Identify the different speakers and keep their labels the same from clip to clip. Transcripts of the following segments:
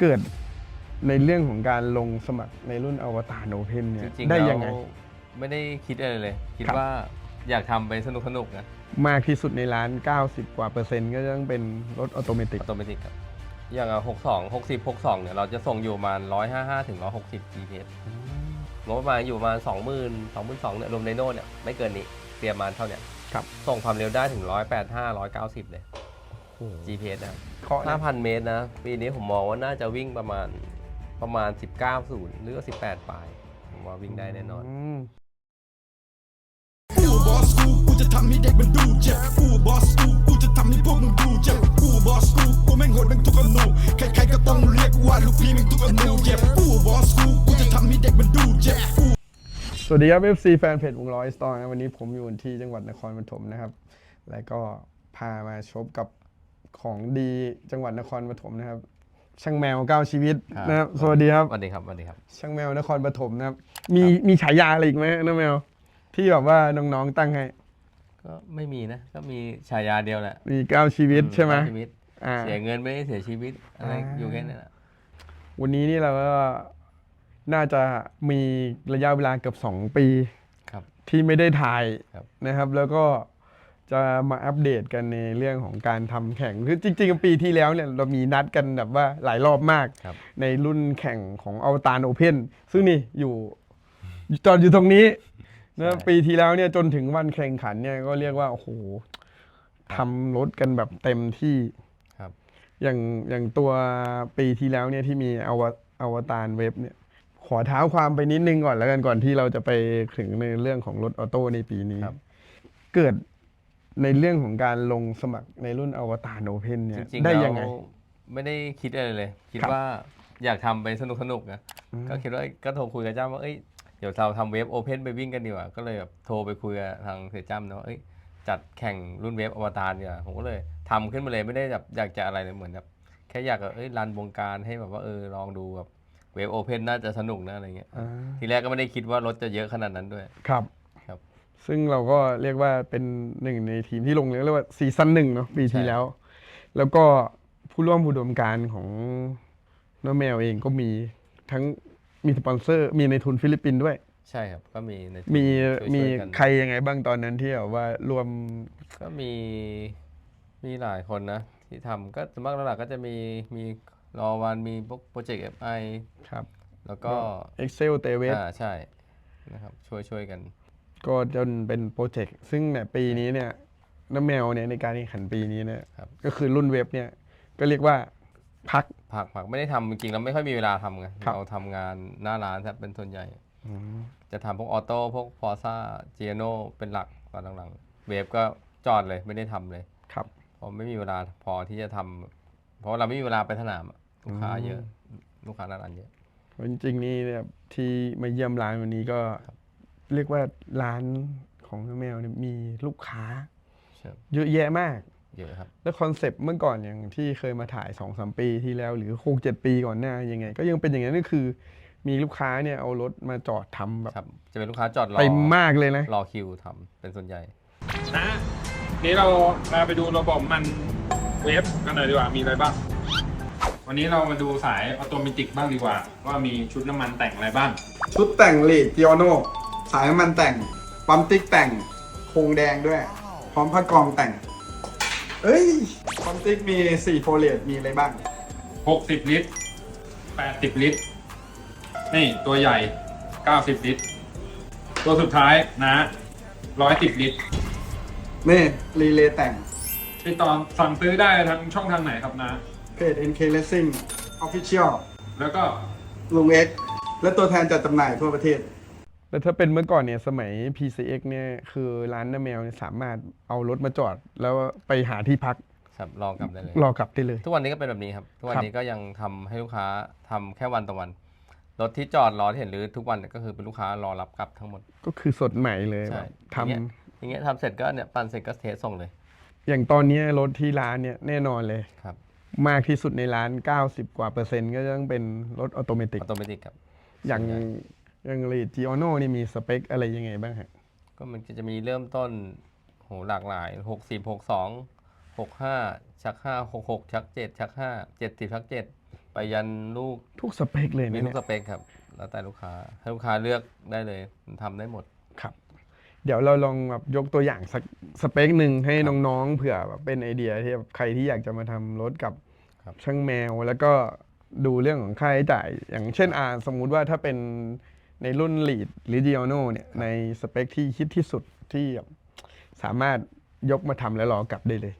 Speaker 1: เกิดในเรื่องของการลงสมัครในรุ่นอวตารโอเพน
Speaker 2: จ
Speaker 1: เนี่ย
Speaker 2: ริงๆ
Speaker 1: ได้
Speaker 2: แล้ว
Speaker 1: ยังไง
Speaker 2: ไม่ได้คิดอะไรเลย คิด
Speaker 1: ครับ
Speaker 2: ว่าอยากทำไปสนุกสนุกๆนะ
Speaker 1: มากที่สุดในร้าน 90 กว่าเปอร์เซ็นต์ก็ต้องเป็นรถออโตเมติก
Speaker 2: อัตโนมัติครับ อย่างหกสองหกสิบหกสองเนี่ยเราจะส่งอยู่ประมาณร้อยห้าห้าถึงร้อยหกสิบ GPS งบประมาณอยู่ประมาณสองหมื่นสองหมื่นสองเนี่ยรวมไดโน่เนี่ยไม่เกินนี้เตรียมมาเท่าเนี่ย
Speaker 1: ครับ
Speaker 2: ส่งความเร็วได้ถึงร้อยแปดห้าร้อยเก้าสิบเลย GPS นะครับ
Speaker 1: เคาะ
Speaker 2: ห้าพันเมตรนะ ปีนี้ผมมองว่าน่าจะวิ่งประมาณประมาณ 19ศูนย์หรือว่า18ปลาย ผมว่าวิ่งได้แน่นอน
Speaker 1: ม
Speaker 3: กูบอสกูกูจะทำให้เด็กมันดูเจ็บกูบอสกูกูจะทำให้พวกมึงดูเจ็บกูบอสกูกูแม่งโหดแม่งทุกอนูใครๆก็ต้องเรียกว่าลูกพี่แม่งทุกอนูเจ็บกูบอสกูกูจะทำให้เด็กมันดูเจ็บกู
Speaker 1: สวัสดีครับ FC แฟนเพจวงร้อยสตอร์นะวันนี้ผมอยู่ที่จังหวัดนครปฐมนะครับ แล้วก็พามาชมกับ ของดีจังหวัดนครปฐมนะครับ ช่างแมวเก้าชีวิต
Speaker 2: ครับ
Speaker 1: นะครับสวัสดีครับ
Speaker 2: สวัสดีครับสวัสดีครับ
Speaker 1: ช่างแมวนครปฐมนะครับ มีมีฉายาอะไรอีกไหมน้องแมว ที่แบบว่าน้องๆตั้งให้
Speaker 2: ก็ไม่มีนะ ก็มีฉายาเดียวแหละ
Speaker 1: มีเก้าชีวิตใช่ไหม
Speaker 2: ชีวิต
Speaker 1: อ่า
Speaker 2: เสียเงินไม่ได้เสียชีวิตอะไร
Speaker 1: อ่า
Speaker 2: อยู่แค่นั้นแหละ
Speaker 1: วันนี้นี่เราก็น่าจะมีระยะเวลาเกือบสองปี
Speaker 2: ครับ
Speaker 1: ที่ไม่ได้ถ่าย
Speaker 2: ครับ
Speaker 1: นะครับ แล้วก็ จะมาอัปเดตกันในเรื่องของการทำแข่งคือจริงๆ ปีที่แล้วเนี่ยเรามีนัดกันแบบว่าหลายรอบมาก
Speaker 2: ครับ
Speaker 1: ในรุ่นแข่งของอวตารโอเพนซึ่งนี่อยู่จอดอยู่ตรงนี้นะปีที่แล้วเนี่ยจนถึงวันแข่งขันเนี่ยก็เรียกว่า โอ้โหทำรถกันแบบเต็มที่
Speaker 2: ครับ
Speaker 1: อย่างอย่างตัวปีที่แล้วเนี่ยที่มีอวอวตารเว็บเนี่ย ขอเท้าความไปนิดนึงก่อนแล้วกันก่อนที่เราจะไปถึงในเรื่องของรถออโต้ในปีนี้
Speaker 2: ครับ
Speaker 1: เกิด ในเรื่องของการลงสมัครในรุ่นอวตารโอเพนเนี่
Speaker 2: จ
Speaker 1: ย
Speaker 2: ริงๆ
Speaker 1: ได้
Speaker 2: แล้ว
Speaker 1: ยังไง
Speaker 2: ไม่ได้คิดอะไรเลย คิด
Speaker 1: ครับ
Speaker 2: ว่าอยากทำไปสนุกสนุกๆนะก็คิดว่าเอ้ยก็โทรคุยกับเจ้าว่าเอ้ยเดี๋ยวเราทำเว็บโอเพนไปวิ่งกันดีกว่า ก็เลยแบบโทรไปคุยกับทางเสียจ้ำนะว่าเอ้ยจัดแข่งรุ่นเว็บอวตารดีกว่าผมก็เลยทำขึ้นมาเลยไม่ได้แบบอยากจะอะไรเลยเหมือนแบบแค่อยากแบบเอ้ยรันวงการให้แบบว่าเออลองดูแบบเว็บโอเพนน่าจะสนุกนะอะไรเงี้ย
Speaker 1: อ่า
Speaker 2: ทีแรกก็ไม่ได้คิดว่ารถจะเยอะขนาดนั้นด้วย
Speaker 1: ครับ
Speaker 2: ครับ
Speaker 1: ซึ่งเราก็เรียกว่าเป็นหนึ่งในทีมที่ลงเรียกว่าซีซั่นหนึ่งเนาะปีที่
Speaker 2: ใช่
Speaker 1: แล้ว แล้วก็ผู้ร่วมอุดมการณ์ของน้องแมวเองก็มีทั้งมีสปอนเซอร์ มีในทุนฟิลิปปินส์ด้วย
Speaker 2: ใช่ครับ ก็มีใน
Speaker 1: มี
Speaker 2: ช่วยๆ
Speaker 1: มี
Speaker 2: กัน
Speaker 1: ใครยังไงบ้างตอนนั้นที่แบบว่ารวม
Speaker 2: ก็มีมีหลายคนนะ ที่ทำก็ส่วนมากหลักๆก็จะมีมีรอวันมีพวกโปรเจกต์เอฟไอ
Speaker 1: ครับ
Speaker 2: แล้วก็
Speaker 1: Excel t v
Speaker 2: อ่าใช่นะครับช่วยช่วยกัน
Speaker 1: ก็จนเป็นโปรเจกต์ซึ่งเนี่ยปีนี้เนี่ยน้ำแมวเนี่ยในการแข่งขันปีนี้เนี่ย
Speaker 2: ครับ
Speaker 1: ก็คือรุ่นเว็บเนี่ยก็เรียกว่าพัก
Speaker 2: ผักผักไม่ได้ทำจริงๆเราไม่ค่อยมีเวลาทำไง
Speaker 1: ครับ
Speaker 2: เราทำงานหน้าร้านครับเป็นส่วนใหญ่ จะทำพวกออโต้พวกฟอร์ซ่าเจียโนเป็นหลักตอนหลังๆเวฟก็จอดเลยไม่ได้ทำเลย
Speaker 1: ครับ
Speaker 2: เพราะไม่มีเวลาพอที่จะทำเพราะเราไม่มีเวลาไปสนามอะลูกค้าเยอะ ลูกค้าหน้าร้านเยอะ
Speaker 1: เพราะจริงๆนี่เนี่ยที่มาเยี่ยมร้านวันนี้ก็ เรียกว่าร้านของน้ำแมวเนี่ยมีลูกค้า
Speaker 2: ใช่
Speaker 1: เยอะแยะมาก
Speaker 2: เยอะครับ
Speaker 1: แล้วคอนเซปต์เมื่อก่อนอย่างที่เคยมาถ่าย2อสปีที่แล้ว หรือหกเจ็ดปีก่อนหน้ายังไง ก็ยังเป็นอย่างนั้นก็คือ มีลูกค้าเนี่ยเอารถมาจอดทำแบบ
Speaker 2: ครับ จะเป็นลูกค้าจอดรอ
Speaker 1: เต็มมากเลยนะ
Speaker 2: รอคิวทำเป็นส่วนใหญ่
Speaker 4: นะนี่เรามาไปดูระบบมันเวฟกันหน่อยดีกว่า มีอะไรบ้าง วันนี้เรามาดูสายออโตเมติกบ้างดีกว่า ว่ามีชุดน้ำมันแต่งอะไรบ้าง
Speaker 1: ชุดแต่งเลดจิโอโน สายมันแต่งปั๊มติ๊กแต่งโครงแดงด้วย พร้อมผ้ากองแต่ง เอ้ยปั๊มติ๊กมี4โฟเลตมีอะไรบ้าง
Speaker 4: 60 ลิตร 80 ลิตร นี่ตัวใหญ่ 90 ลิตร ตัวสุดท้ายนะ 110 ลิตร
Speaker 1: นี่รีเลย์แต่ง
Speaker 4: ติดต่อสั่งซื้อได้ทางช่องทางไหนครับนะ
Speaker 1: เพจ NK Racing Official
Speaker 4: แล้วก็
Speaker 1: ลุง X และตัวแทนจัดจำหน่ายทั่วประเทศ แล้วถ้าเป็นเมื่อก่อนเนี่ยสมัย PCX เนี่ยคือร้านน้าแมวเนี่ยสามารถเอารถมาจอด แล้วไปหาที่พัก
Speaker 2: ครับรอกลับได้เลย
Speaker 1: รอกลับได้เลย
Speaker 2: ทุกวันนี้ก็เป็นแบบนี้ครับ ทุกวัน
Speaker 1: ครับ
Speaker 2: นี้ก็ยังทำให้ลูกค้าทำแค่วันต่อวัน รถที่จอดรอที่เห็นหรือทุกวันเนี่ยก็คือเป็นลูกค้ารอรับกลับทั้งหมด
Speaker 1: ก็คือสดใหม่เลย
Speaker 2: ใช่
Speaker 1: แบบท
Speaker 2: อย่างเงี้ย อย่างเงี้ยทำเสร็จก็เนี่ยปั่นเสร็จก็เทสส่งเลยำ
Speaker 1: อย่างตอนเนี้ยรถที่ร้านเนี่ยแน่นอนเลย
Speaker 2: ครับ
Speaker 1: มากที่สุดในร้าน 90 กว่าเปอร์เซ็นต์ก็ต้องเป็นรถออโตเมติ
Speaker 2: อั
Speaker 1: ก
Speaker 2: ตโนมัติครับ
Speaker 1: อย่าง
Speaker 2: ส่วนใหญ่
Speaker 1: อย่างเลดจิโอโนนี่มีสเปคอะไรยังไงบ้างฮะ
Speaker 2: ก็มันก็จะมีเริ่มต้นโหหลากหลาย 6 0 6 2 6 5 ชัก 5 6 6 ชัก 7 ชัก 5 70 ชัก 7 ไปยันลูก
Speaker 1: ทุกสเปคเลย
Speaker 2: มี
Speaker 1: นะ
Speaker 2: ทุ
Speaker 1: เนี่
Speaker 2: ก
Speaker 1: ย
Speaker 2: สเปคครับ แล้วแต่ลูกค้าให้ลูกค้าเลือกได้เลยมันทำได้หมด
Speaker 1: ครับ เดี๋ยวเราลองแบบยกตัวอย่างสักสเปคหนึ่งให้น้องๆเผื่อแบบเป็นไอเดียที่แบบใครที่อยากจะมาทำรถกับ
Speaker 2: ครับ
Speaker 1: ช่างแมว แล้วก็ดูเรื่องของค่าใช้จ่าย อย่างเช่นอ่าสมมุติว่าถ้าเป็น ในรุ่น Lead หรือ g i o n o เนี่ยในสเปคที่คิดที่สุดที่แบบสามารถยกมาทำแล้วรอกลับได้เลย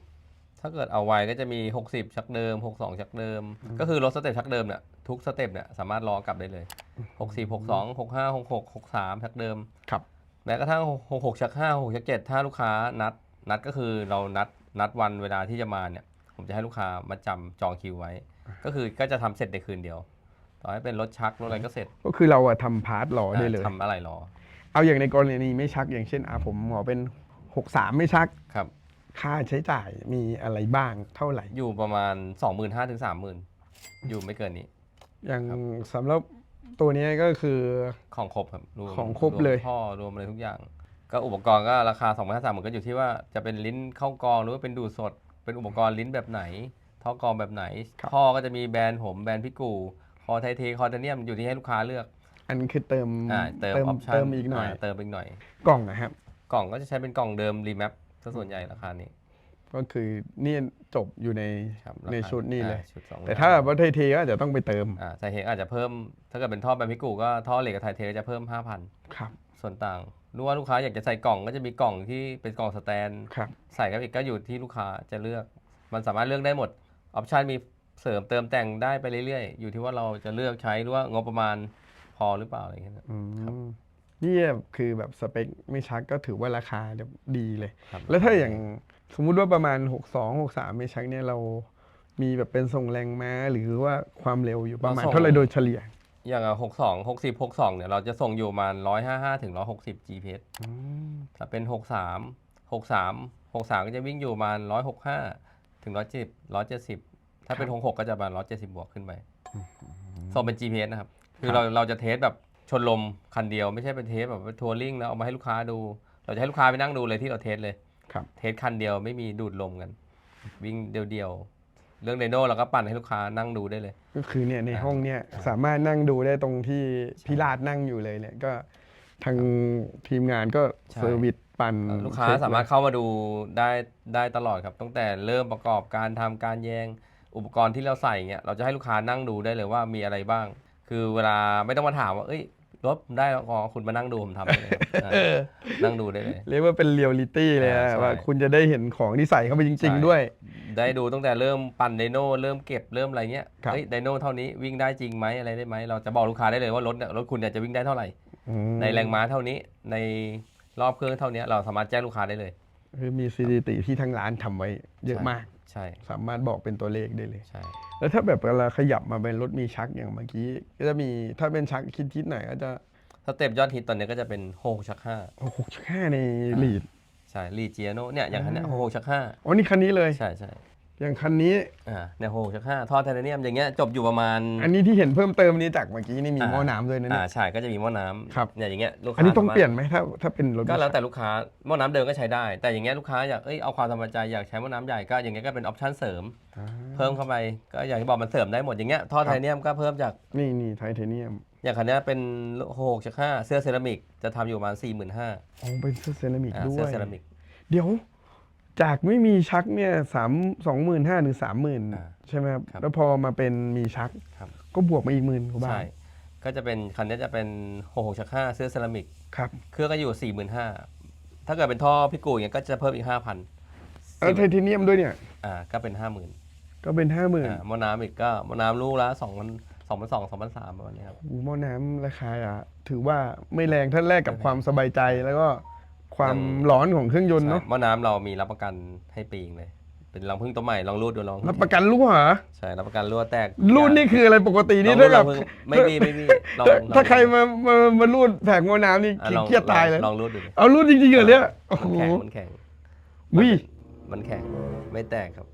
Speaker 2: ถ้าเกิดเอาไว้ก็จะมี 60 ชักเดิม 62 ชักเดิม ก็คือรถสเต็ปชักเดิมเนี่ยทุกสเต็ปเนี่ยสามารถรอกลับได้เลย 64 62 65 66 63 ชักเดิม
Speaker 1: ครับ
Speaker 2: แม้กระทั่ง 66 ชัก 5 66 ชัก 7 ถ้าลูกค้านัดนัดก็คือเรานัดนัดวันเวลาที่จะมาเนี่ย ผมจะให้ลูกค้ามาจำจองคิวไว้ ก็คือก็จะทำเสร็จในคืนเดียว ต่อให้เป็นรถชักรถอะไรก็เสร็จ
Speaker 1: ก็คือเราอะทำพาร์ทรอได้เลย
Speaker 2: ทำอะไรรอ
Speaker 1: เอาอย่างในกรณีไม่ชักอย่างเช่นอะผมหมอเป็น 63 ไม่ชัก
Speaker 2: ครับ
Speaker 1: ค่าใช้จ่ายมีอะไรบ้างเท่าไหร่
Speaker 2: อยู่ประมาณ 25,000ถึง30,000 อยู่ไม่เกินนี้
Speaker 1: อย่าง
Speaker 2: ครับ
Speaker 1: สำหรับตัวเนี้ยก็คือ
Speaker 2: ของครบครับวม
Speaker 1: ของครบเลย
Speaker 2: วมท่อรวมอะไรทุกอย่าง ก็อุปกรณ์ก็ราคา 2 5 0 0 0มันก็อยู่ที่ว่าจะเป็นลิ้นเข้ากรองหรือว่าเป็นดูดสด เป็นอุปกรณ์ลิ้นแบบไหน ท่อกรองแบบไหน ท่อก็จะมีแบรนด์ผมแบรนด์พิกู คอไทเทคอไทเนียมอยู่ที่ให้ลูกค้าเลือก
Speaker 1: อันคือเติม
Speaker 2: อ่าเติมออปชั่น
Speaker 1: เติมอีกหน่อย
Speaker 2: เติมอีกหน่อย
Speaker 1: กล่องนะครับ
Speaker 2: กล่องก็จะใช้เป็นกล่องเดิมรีแมปซะส่วนใหญ่ราคานี้
Speaker 1: ก็คือนี่จบอยู่ใน
Speaker 2: ครับ
Speaker 1: ใน
Speaker 2: ราคา
Speaker 1: ชุดนี่เลย
Speaker 2: อ่าชุดสอง
Speaker 1: แต่ถ้าแบบว่าไทเทก็อาจจะต้องไปเติม
Speaker 2: อ่าไทเทอาจจะเพิ่ม ถ้าเกิดเป็นท่อแบรนด์พิกูก็ท่อเหล็กกับไทเทก็จะเพิ่ม5,000
Speaker 1: ครับ
Speaker 2: ส่วนต่างรู้ว่าลูกค้าอยากจะใส่กล่องก็จะมีกล่องที่เป็นกล่องสแตน
Speaker 1: ครับ
Speaker 2: ใส่กับอีกก็อยู่ที่ลูกค้าจะเลือก มันสามารถเลือกได้หมด ออปชันมี เสริมเติมแต่งได้ไปเรื่อยๆ อยู่ที่ว่าเราจะเลือกใช้หรือว่างบประมาณพอหรือเปล่าอะไรอย่างเงี้ยนะ
Speaker 1: อืมนี่คือแบบสเปคไม่ชักก็ถือว่าราคาดีเลย
Speaker 2: ครับ
Speaker 1: แล้วถ้าอย่างสมมุติว่าประมาณ 62 63 ไม่ชักเนี่ยเรามีแบบเป็นส่งแรงม้าหรือว่าความเร็วอยู่ประมาณเท่าไหร่โดยเฉลี่ย
Speaker 2: อย่างหกสองหกสิบหกสองเนี่ยเราจะส่งอยู่ประมาณร้อยห้าห้าถึงร้อยหกสิบ GPS
Speaker 1: อืม
Speaker 2: ถ้าเป็นหกสามหกสามหกสามก็จะวิ่งอยู่ประมาณร้อยหกห้าถึงร้อยเจ็ดร้อยเจ็ดสิบ ถ้าเป็นหกหกก็จะประมาณร้อยเจ็ดสิบบวกขึ้นไปส่งเป็น GPS นะครับ คือเราเราจะเทสแบบชนลมคันเดียวไม่ใช่เป็นเทสแบบทัวริงแล้วเอามาให้ลูกค้าดู เราจะให้ลูกค้าไปนั่งดูเลยที่เราเทสเลย
Speaker 1: ครับ
Speaker 2: เทสคันเดียวไม่มีดูดลมกัน วิ่งเดียวๆ เรื่องไดโน่เราก็ปั่นให้ลูกค้านั่งดูได้เลย
Speaker 1: ก็คือเนี่ยใน
Speaker 2: อ่า
Speaker 1: ห้องเนี่ยสามารถนั่งดูได้ตรงที่พี่ราดนั่งอยู่เลยเนี่ยก็ทางทีมงานก็เซอร์วิสปั่น
Speaker 2: ลูกค้า
Speaker 1: เช็
Speaker 2: สามารถเข้ามาดูได้ได้ตลอดครับตั้งแต่เริ่มประกอบการทำการแยง อุปกรณ์ที่เราใส่เนี่ยเราจะให้ลูกค้านั่งดูได้เลยว่ามีอะไรบ้าง คือเวลาไม่ต้องมาถามว่า เอ้ยรถผมได้แล้วอ๋อคุณมานั่งดูผมทำได้เลยครับอ่านั่งดูได้เลย
Speaker 1: เรียกว่าเป็นเรียลลิตี้เลย
Speaker 2: อ่า
Speaker 1: อะ
Speaker 2: ใช่
Speaker 1: ว่าคุณจะได้เห็นของที่ใส่เข้าไปจริง ๆ ด้วย
Speaker 2: ได้ดูตั้งแต่เริ่มปั่นไดโน่เริ่มเก็บเริ่มอะไรเงี้ย
Speaker 1: ครับ
Speaker 2: เฮ้ยไดโน่เท่านี้วิ่งได้จริงไหมอะไรได้ไหมเราจะบอกลูกค้าได้เลยว่ารถเนี่ยรถคุณเนี่ยจะวิ่งได้เท่าไหร่
Speaker 1: อืม
Speaker 2: ในแรงม้าเท่านี้ในรอบเครื่องเท่านี้เราสามารถแจ้งลูกค้าได้เลย
Speaker 1: คือมีสถิติที่ทางร้านทำไว้เยอะมาก
Speaker 2: ใช่
Speaker 1: สามารถบอกเป็นตัวเลขได้เลย
Speaker 2: ใช่
Speaker 1: แล้วถ้าแบบเวลาขยับมาเป็นรถมีชักอย่างเมื่อกี้ ก็จะมีถ้าเป็นชักคิดๆหน่อยก็จะ
Speaker 2: สเต็ปยอดฮิตตอนนี้ก็จะเป็นโฮชักห้า
Speaker 1: โอ้โหชักห้าในลีด
Speaker 2: ใช่รีเจียโนเนี่ยอย่างคันเนี้ย
Speaker 1: อ่า
Speaker 2: โฮชักห้า
Speaker 1: อ๋อนี่คันนี้เลย
Speaker 2: ใช่ใช่
Speaker 1: อย่างคันนี้
Speaker 2: อ่าเนี่ยโฮชักห้าท่อไทเทเนียมอย่างเงี้ยจบอยู่ประมาณ
Speaker 1: อันนี้ที่เห็นเพิ่มเติมนี้จากเมื่อกี้นี่มี
Speaker 2: อ่า
Speaker 1: หม้อน้ำด้วยนะ
Speaker 2: อ่า
Speaker 1: เนี่ย
Speaker 2: ใช่ก็จะมีหม้อน้ำ
Speaker 1: ครับ
Speaker 2: เนี่ยอย่างเงี้ยลูกค้า
Speaker 1: อันนี้ต้อง
Speaker 2: สามารถ
Speaker 1: เปลี่ยนไหมถ้าถ้าเป็นรถ
Speaker 2: ก็แล้ว
Speaker 1: มีชั
Speaker 2: แต่ลูกค้าหม้อน้ำเดิมก็ใช้ได้ แต่อย่างเงี้ยลูกค้าอยากเอ้ยเอาความสบายใจอยากใช้หม้อน้ำใหญ่ก็อย่างเงี้ยก็เป็นออปชั่นเสริม
Speaker 1: อ่า
Speaker 2: เพิ่มเข้าไปก็อย่างที่บอกมันเสริมได้หมดอย่างเงี้ยท่อ
Speaker 1: ครับ
Speaker 2: ไทเทเนียมก็เพิ่มจาก
Speaker 1: นี่นี่ไทเทเนียม
Speaker 2: อย่างคันเนี้ยเป็นโฮชักห้าเสื้อเซรามิกจะทำอยู่ประมาณสี่หมื่นห้า
Speaker 1: อ๋อเป็นเสื้อเซรามิก
Speaker 2: อ่า
Speaker 1: ด้ว
Speaker 2: เสื้อยเซรามิก
Speaker 1: เดี๋ยว จากไม่มีชักเนี่ยสามสองหมื่นห้าถึงสามหมื่น
Speaker 2: อ่า
Speaker 1: ใช่ไหมครับ
Speaker 2: ครับ
Speaker 1: แล้วพอมาเป็นมีชัก
Speaker 2: ครับ
Speaker 1: ก็บวกมาอีกหมื่นกว่าบา
Speaker 2: ใช่
Speaker 1: ท
Speaker 2: ก็จะเป็นคันนี้จะเป็นโฮโฮชักห้าเสื้อเซรามิก
Speaker 1: ครับ
Speaker 2: เครื่องก็อยู่สี่หมื่นห้าถ้าเกิดเป็นท่อพี่กูอย่างเงี้ยก็จะเพิ่มอีกห้าพัน
Speaker 1: แล้วไทเทเนียมด้วยเนี่ย
Speaker 2: อ่าก็เป็นห้าหมื่น
Speaker 1: ก็เป็นห้าหมื่น
Speaker 2: อ่าหมอน้ำอีกก็หมอน้ำลูกละสองพันสองพันสองสองพันสามประมาณนี้ครับ
Speaker 1: หม้อน้ำราคาอะถือว่าไม่แรงท่านแรกกับความสบายใจแล้วก็ ความร้อนของเครื่องยนต์เนาะ
Speaker 2: ใช่หมอน้ำเรามีรับประกันให้ปีงเลย เป็นรังพึ่งตัวใหม่ลองรูดดูลอง
Speaker 1: รับประกันรั่วเหรอ
Speaker 2: ใช่รับประกันรั่วแตก
Speaker 1: รูดนี่คืออะไรปกติ
Speaker 2: ล
Speaker 1: นี่
Speaker 2: องรู
Speaker 1: ถ้า
Speaker 2: ด
Speaker 1: แบ
Speaker 2: รับงพึ่งไม่มีไม่มีลอง
Speaker 1: ถ้า
Speaker 2: ลอง
Speaker 1: ถ้าใครมามามารูดแผงหม้อน้ำนี่
Speaker 2: อะลอง
Speaker 1: เครียดตายเลย
Speaker 2: ลองรูดดูดิ
Speaker 1: เอารูดจริงๆเหรอเนี่ยโอ้โห
Speaker 2: มันแข็งมันแข็ง
Speaker 1: วิ
Speaker 2: มันแข็งไม่แตกครับ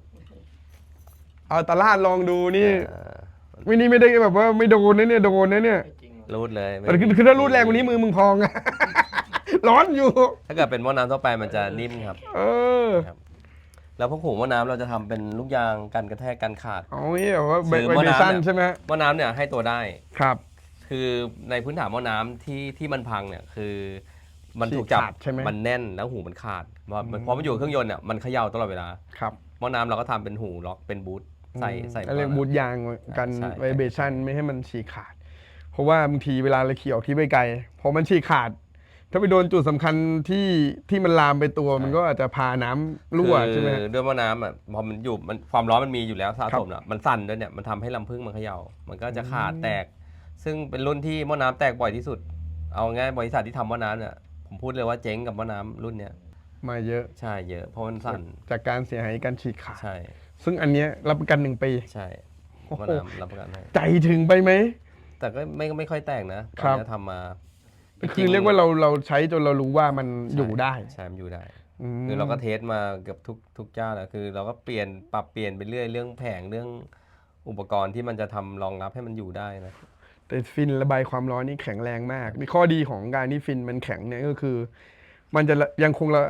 Speaker 1: เอาตลาดลองดูนี่
Speaker 2: อ่า
Speaker 1: วินี่ไม่ได้แบบว่าไม่โดนนะเนี่ยโดนนะเนี่ย
Speaker 2: รูดเลยไม่
Speaker 1: แต่คือคือถ้ารูดแรงกว่านี้มือมึงพองอะ ร้อนอยู่
Speaker 2: ถ้าเกิดเป็นหม้อน้ำทั่วไปมันจะนิ่มครับ
Speaker 1: เออ
Speaker 2: ครับแล้วพวกหูหม้อน้ำเราจะทำเป็นลูกยางกันกระแทกกันขาด
Speaker 1: เอางี้แบบว่า
Speaker 2: ซื้อ
Speaker 1: ไว
Speaker 2: หม้อ
Speaker 1: เบ
Speaker 2: น้ำ
Speaker 1: ชั่น
Speaker 2: เนี่ย
Speaker 1: ใช่ไหม
Speaker 2: หม้อน้ำเนี่ยให้ตัวได้
Speaker 1: ครับ
Speaker 2: คือในพื้นฐานหม้อน้ำที่ที่มันพังเนี่ยคือ มันถูกจับ
Speaker 1: ฉีกขาดใช่ไหม
Speaker 2: มันแน่นแล้วหูมันขาดเพราะ
Speaker 1: อืม
Speaker 2: เพราะมันอยู่กับเครื่องยนต์เนี่ยมันเขย่าตลอดเวลา
Speaker 1: ครับ
Speaker 2: หม้อน้ำเราก็ทำเป็นหูล็อกเป็นบูทใส่ใส่
Speaker 1: อะไร
Speaker 2: มา
Speaker 1: บูทยางกัน
Speaker 2: ใช่
Speaker 1: ไวเบชั่นไม่ให้มันฉีกขาด เพราะว่าบางทีเวลาเราขี่ออกที่ไปไกลพอมันฉีกขาด ถ้าไปโดนจุดสำคัญที่ที่มันลามไปตัวมันก็อาจจะพาน้ำรั่วใช่ไหม
Speaker 2: คือด้วยหม้อน้ำอะพอมันอยู่มันความร้อนมันมีอยู่แล้วสะ
Speaker 1: ครับ
Speaker 2: สมอะมันสั่นด้วยเนี่ยมันทำให้ลำพึ่งมันเขย่ามันก็จะขาด
Speaker 1: อืม
Speaker 2: แตก ซึ่งเป็นรุ่นที่หม้อน้ำแตกบ่อยที่สุด เอาง่ายบริษัทที่ทำหม้อน้ำเนี่ยผมพูดเลยว่าเจ๊งกับหม้อน้ำรุ่นเนี้ย
Speaker 1: มาเยอะ
Speaker 2: ใช่เยอะเพราะมันสั่น
Speaker 1: จากการเสียหายการฉีกขาด
Speaker 2: ใช่
Speaker 1: ซึ่งอันเนี้ยรับประกันหนึ่งปี
Speaker 2: ใช่
Speaker 1: โอ้
Speaker 2: หม้อ
Speaker 1: โห
Speaker 2: น้ำรับประกันให้
Speaker 1: ใจถึงไปไหม
Speaker 2: แต่ก็ไม่ไม่ค่อยแตกนะต
Speaker 1: ครั
Speaker 2: อน
Speaker 1: บ
Speaker 2: นี้ทำมา
Speaker 1: คือเรียกว่าเราเราใช้จนเรารู้ว่ามัน
Speaker 2: ใช่
Speaker 1: อยู่ได้
Speaker 2: ใช่มันอยู่ได้
Speaker 1: ม
Speaker 2: คือเราก็เทสมาเกือบทุกทุกเจ้าแล้วคือ เราก็เปลี่ยนปรับเปลี่ยนไปเรื่อยเรื่องแผงเรื่องอุปกรณ์ที่มันจะทำรองรับให้มันอยู่ได้นะ
Speaker 1: แต่ฟินระบายความร้อนนี่แข็งแรงมากนี่ข้อดีของการที่ฟินมันแข็งเนี่ยก็คือ มันจะยังคงระ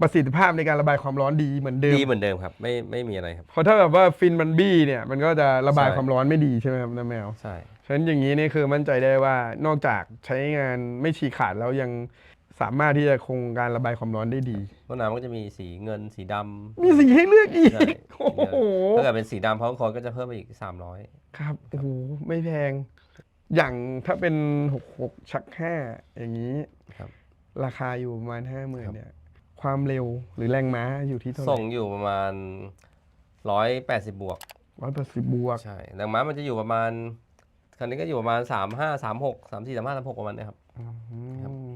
Speaker 1: ประสิทธิภาพในการระบายความร้อนดีเหมือนเดิม
Speaker 2: ดีเหมือนเดิมครับ ไม่ไม่มีอะไรครับ
Speaker 1: เพราะถ้าแบบว่าฟินมันบี้เนี่ย มันก็จะระบาย
Speaker 2: ใช่
Speaker 1: ความร้อนไม่ดีใช่ไหมครับน้าแมว
Speaker 2: ใช่
Speaker 1: ฉะนั้นอย่างนี้นี่คือมั่นใจได้ว่านอกจากใช้งานไม่ฉีกขาดแล้วยังสามารถที่จะคงการระบายความร้อนได้ดี
Speaker 2: หม้อน้ำก็จะมีสีเงินสีดำ
Speaker 1: มีสีให้เลือกอีก
Speaker 2: ใช่
Speaker 1: โอ้โห
Speaker 2: ถ้าเกิดเป็นสีดำเพราะโคนก็จะเพิ่มไปอีก 300
Speaker 1: ครับโอ้โหไม่แพง อย่างถ้าเป็นหกหกชักห้าอย่างนี้
Speaker 2: ครับ
Speaker 1: ราคาอยู่ประมาณห้าหมื่น
Speaker 2: ครับ
Speaker 1: เนี่ย ความเร็วหรือแรงม้าอยู่ที่เท่าไห
Speaker 2: ส่
Speaker 1: ร่
Speaker 2: งอยู่ประมาณ 180 บวก
Speaker 1: ร้อยแปดสิบบวก
Speaker 2: ใช่ แรงม้ามันจะอยู่ประมาณ คันนี้ก็อยู่ประมาณ35 36 34 35 36ประมาณเนี้ยครับ ครับ
Speaker 1: อืม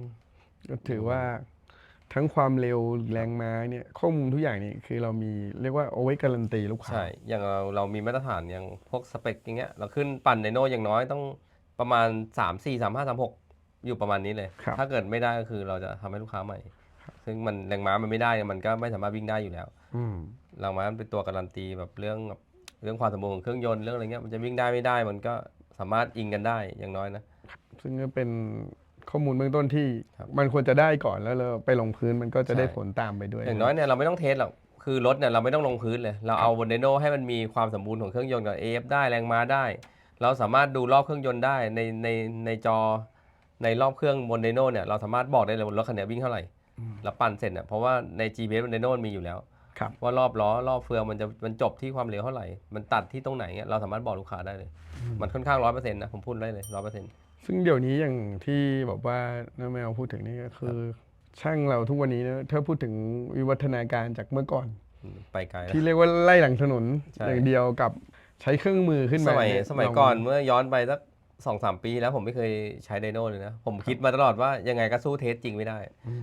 Speaker 1: ก็ถือว่าทั้งความเร็วหรือแรงม้าเนี่ยข้อมูลทุกอย่างนี่คือเรามีเรียกว่าเอาไว้การันตีลูกค้า
Speaker 2: ใช่ อย่างเราเรามีมาตรฐานอย่างพวกสเปคอย่างเงี้ย เราขึ้นปั่นไดโน่อย่างน้อยต้องประมาณ3 4 3 5 3 6อยู่ประมาณนี้เลย
Speaker 1: ครับ
Speaker 2: ถ้าเกิดไม่ได้ก็คือเราจะทำให้ลูกค้าใหม่ ซึ่งมันแรงม้ามันไม่ได้มันก็ไม่สามารถวิ่งได้อยู่แล้ว
Speaker 1: อืม
Speaker 2: แรงม้ามันเป็นตัวการันตีแบบเรื่องแบบเรื่องความสมบูรณ์ของเครื่องยนต์เรื่องอะไรเงี้ยมันจะวิ่งได้ไม่ได้มันก็ สามารถอิงกันได้อย่างน้อยนะ
Speaker 1: ซึ่งก็เป็นข้อมูลเบื้องต้นที่
Speaker 2: ครับ
Speaker 1: มันควรจะได้ก่อนแล้วเราไปลงพื้นมันก็จะได้
Speaker 2: ใช่
Speaker 1: ผลตามไปด้วย
Speaker 2: อย่างน้อยเนี่ยเราไม่ต้องเทสหรอก คือรถเนี่ยเราไม่ต้องลงพื้นเลย เราเอาบนไดโนให้มันมีความสมบูรณ์ของเครื่องยนต์กับ AF ได้แรงม้าได้ เราสามารถดูรอบเครื่องยนต์ได้ในในในจอในรอบเครื่องบนไดโนเนี่ยเราสามารถบอกได้เลยว่ารถคันเนี้ยวิ่งเท่าไหร่ แล้วปั่นเสร็จเนี่ยเพราะว่าใน GPS บนไดโนมันมีอยู่แล้ว
Speaker 1: ครับ
Speaker 2: ว่ารอบล้อรอบเฟืองมันจะมันจบที่ความเร็วเท่าไหร่ มันตัดที่ตรงไหนเงี้ยเราสามารถบอกลูกค้าได้เลย มันค่อนข้างร้อยเปอร์เซ็นต์นะผมพูดได้เลยร้อยเปอร์เซ็นต์
Speaker 1: ซึ่งเดี๋ยวนี้อย่างที่บอกว่าน้าแมวพูดถึงนี่ก็คือ ช่างเราทุกวันนี้นะถ้าพูดถึงวิวัฒนาการจากเมื่อก่อน
Speaker 2: ไปไกลแล้ว
Speaker 1: ที่เรียกว่าไล่หลังถนน
Speaker 2: ใช่
Speaker 1: อย่างเดียวกับใช้เครื่องมือขึ้น
Speaker 2: ส
Speaker 1: มา
Speaker 2: มัย
Speaker 1: เนี่
Speaker 2: สมัย
Speaker 1: ลง
Speaker 2: ก่อนเมื่อย้อนไปสักสองสามปีแล้วผมไม่เคยใช้ไดโน่เลยนะ ผมคิดมาตลอดว่ายังไงก็สู้เทสจริงไม่ได้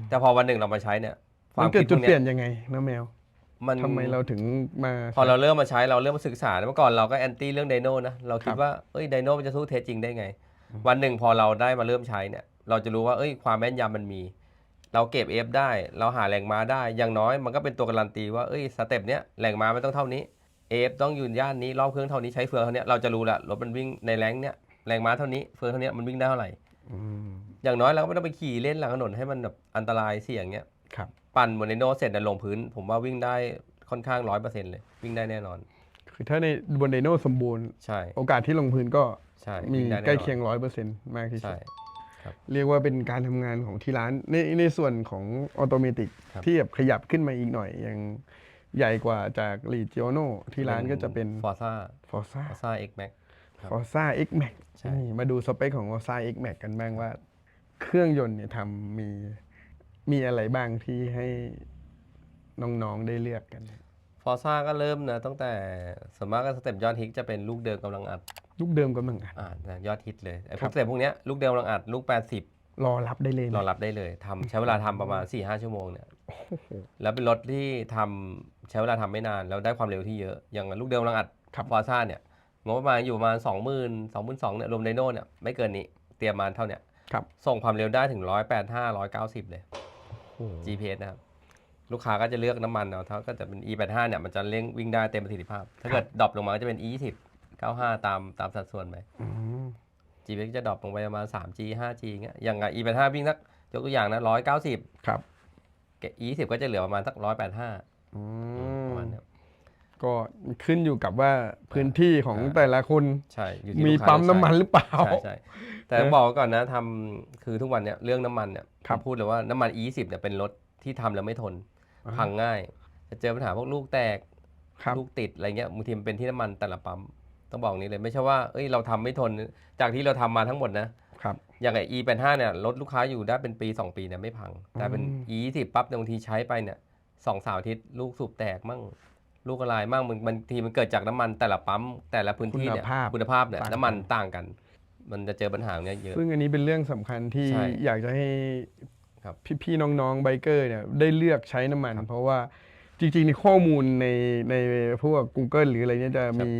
Speaker 2: แต่พอวันหนึ่งเรามาใช้เนี่ยค
Speaker 1: มั
Speaker 2: วาม
Speaker 1: นเกิด
Speaker 2: คิดพ
Speaker 1: จุ
Speaker 2: ว
Speaker 1: ด
Speaker 2: ก
Speaker 1: เปลี่
Speaker 2: เนี้
Speaker 1: ย
Speaker 2: ย
Speaker 1: นยังไงน้าแมว
Speaker 2: มัน
Speaker 1: ทำไมเราถึงมา
Speaker 2: พอเราเริ่มมาใช้เราเริ่มมาศึกษาแล้วเมื่อก่อนเราก็แอนตี้เรื่องไดโน่นะเราคิ
Speaker 1: ค
Speaker 2: ด
Speaker 1: รับ
Speaker 2: ว่าเอ้ยไดโน่มันจะสู้เทสจริงได้ไง วันหนึ่งพอเราได้มาเริ่มใช้เนี่ย เราจะรู้ว่าเอ้ยความแม่นยำมันมี เราเก็บเอฟได้ เราหาแรงม้าได้ อย่างน้อยมันก็เป็นตัวการันตีว่าเอ้ยสเต็ปเนี้ยแรงม้ามันต้องเท่านี้เอฟต้องอยู่ย่านนี้รอบเครื่องเท่านี้ใช้เฟืองเท่านี้เราจะรู้ละรถมันวิ่งในแรงเนี้ยแรงม้าเท่านี้เฟืองเท่านี้มันวิ่งได้เท่าไหร่
Speaker 1: อืม
Speaker 2: อย่างน้อยเราก็ไม่ต้องไปขี่เล่นหลังถนนให้มันแบบอันตรายเสี่ยงเงี้ย
Speaker 1: ครับ
Speaker 2: ปั่นบนไดโนเสร็จเนี่ยลงพื้น ผมว่าวิ่งได้ค่อนข้างร้อยเปอร์เซ็นต์เลย วิ่งได้แน่นอน
Speaker 1: คือถ้าในบนไดโนสมบูรณ์
Speaker 2: ใช่
Speaker 1: โอกาสที่ลงพื้นก็
Speaker 2: ใช่
Speaker 1: มี
Speaker 2: วิ่งได้แน่นอน
Speaker 1: ใกล้เคียงร้อยเปอร์เซ็นต์มากที่สุ
Speaker 2: ใช่
Speaker 1: ด เรียกว่าเป็นการทำงานของที่ร้านในในส่วนของออโตเมติก
Speaker 2: ครับ
Speaker 1: ที่แบบขยับขึ้นมาอีกหน่อยอย่างใหญ่กว่าจากลีจิโอโนที่ร้านก็จะเป็น
Speaker 2: ฟอร์ซ่า
Speaker 1: ฟอร์ซ่า
Speaker 2: ฟอร์ซ่าเอ็กแม็ก ครับ
Speaker 1: ฟอร์ซ่า X Max
Speaker 2: ใช่
Speaker 1: นี่มาดูสเปคของฟอร์ซ่า X Max กันบ้างว่า เครื่องยนต์เนี่ยทำมี มีอะไรบ้างที่ให้น้องๆได้เลือกกัน
Speaker 2: ฟอร์ซ่าก็เริ่มนะตั้งแต่ส่วนมากก็สเต็ปยอดฮิตจะเป็นลูกเดิมกำลังอัด
Speaker 1: ลูกเดิมกำลังอัด
Speaker 2: อ่านะยอดฮิตเลยไอ้พ
Speaker 1: ครั
Speaker 2: วก
Speaker 1: บ
Speaker 2: สเต็ปพวกเนี้ยลูกเดิมกำลังอัดลูก 80
Speaker 1: รอรับได้เลยไหม
Speaker 2: รอรับได้เลยทำใช้เวลาทำประมาณ 4-5 ชั่วโมงเนี่ยแล้วเป็นรถที่ทำใช้เวลาทำไม่นานแล้วได้ความเร็วที่เยอะ อย่างลูกเดิมกำลังอัด
Speaker 1: ครับ
Speaker 2: ฟอร์ซ่าเนี่ยงบประมาณอยู่ประมาณ 20,000 22,000เนี่ยรวมไดโน่เนี่ยไม่เกินนี้เตรียมมาเท่าเนี้ย
Speaker 1: ครับ
Speaker 2: ส่งความเร็วได้ถึง185 190 เลย GPS นะครับลูกค้าก็จะเลือกน้ำมันเอาถ้าก็จะเป็น E85 เนี่ยมันจะเร่งวิ่งได้เต็มประสิทธิภาพ ถ้าเกิดดรอปลงมาก็จะเป็น E20 95 ตามตามสัดส่วนไป
Speaker 1: อืม
Speaker 2: GPS ก็จะดรอปลงไปประมาณ 3G 5G เงี้ยอย่างกับ E85 วิ่งสักยกตัวอย่างนะ190
Speaker 1: ครับ
Speaker 2: แก E20 ก็จะเหลือประมาณสัก 185
Speaker 1: อื
Speaker 2: ประ
Speaker 1: ม
Speaker 2: มาณเนี้ย
Speaker 1: ก็ขึ้นอยู่กับว่าพื้นที่ของ
Speaker 2: อ่า
Speaker 1: แต่ละคน
Speaker 2: ใช่อยู่ที่
Speaker 1: มี
Speaker 2: ลูกค้า
Speaker 1: ปั๊ม
Speaker 2: จะ
Speaker 1: น้ำมัน
Speaker 2: ใช้
Speaker 1: หรือเปล่า
Speaker 2: ใช่ใช่แต่ต้องบอกไว้ก่อนนะทำคือทุกวันเนี่ยเรื่องน้ำมันเนี่ย
Speaker 1: ครับ
Speaker 2: ผมพูดเลยว่าน้ำมัน E10 เนี่ยเป็นรถที่ทำแล้วไม่ทน พังง่าย จะเจอปัญหาพวกลูกแตก
Speaker 1: ครับ
Speaker 2: ลูกติดอะไรเงี้ยบางทีมันเป็นที่น้ำมันแต่ละปั๊มต้องบอกนี้เลยไม่ใช่ว่าเอ้ยเราทำไม่ทนจากที่เราทำมาทั้งหมดนะครับอย่างไอ E85 เนี่ยรถลูกค้าอยู่ได้เป็นปี 2 ปีเนี่ยไม่พัง แต่เป็น
Speaker 1: อืม
Speaker 2: E20 ปั๊บเนี่ยบางทีใช้ไปเนี่ยสองสามอาทิตย์ลูกสูบแตกมั่งลูกอะไรมั่งมันบางทีมันเกิดจากน้ำมันแต่ละปั๊มแต่ละพื้นที่เนี่ย
Speaker 1: คุณภาพ
Speaker 2: คุณภาพเนี่ย
Speaker 1: ต่างกัน
Speaker 2: น้ำมันต่างกัน มันจะเจอปัญหาเนี้ยเยอะ
Speaker 1: ซึ่งอันนี้เป็นเรื่องสำคัญที่
Speaker 2: ใช่
Speaker 1: อยากจะให้
Speaker 2: ครับ
Speaker 1: พี่ๆน้องๆไบเกอร์เนี่ยได้เลือกใช้น้ำมัน เพราะว่าจริงๆในข้อมูลในในพวก Google หรืออะไรเนี่ยจะมี